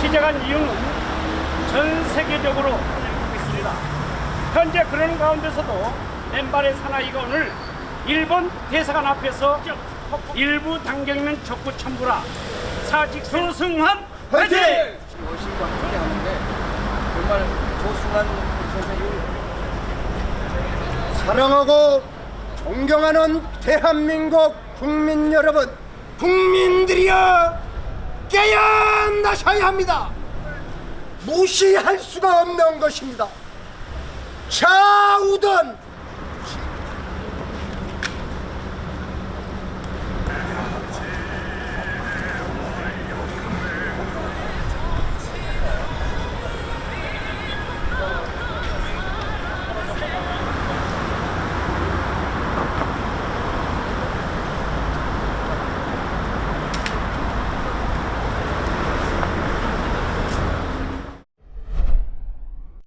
시작한 이유는 전 세계적으로 알고 있습니다. 현재 그런 가운데서도 맨발의 사나이가 오늘 일본 대사관 앞에서 일부 당경이면 적구 첨부라 사직 소승환 화이팅! 오신과 함께 하는데 정말 조승환 선생님 사랑하고 존경하는 대한민국 국민 여러분, 국민들이여 깨어 나셔야 합니다. 무시할 수가 없는 것입니다. 좌우든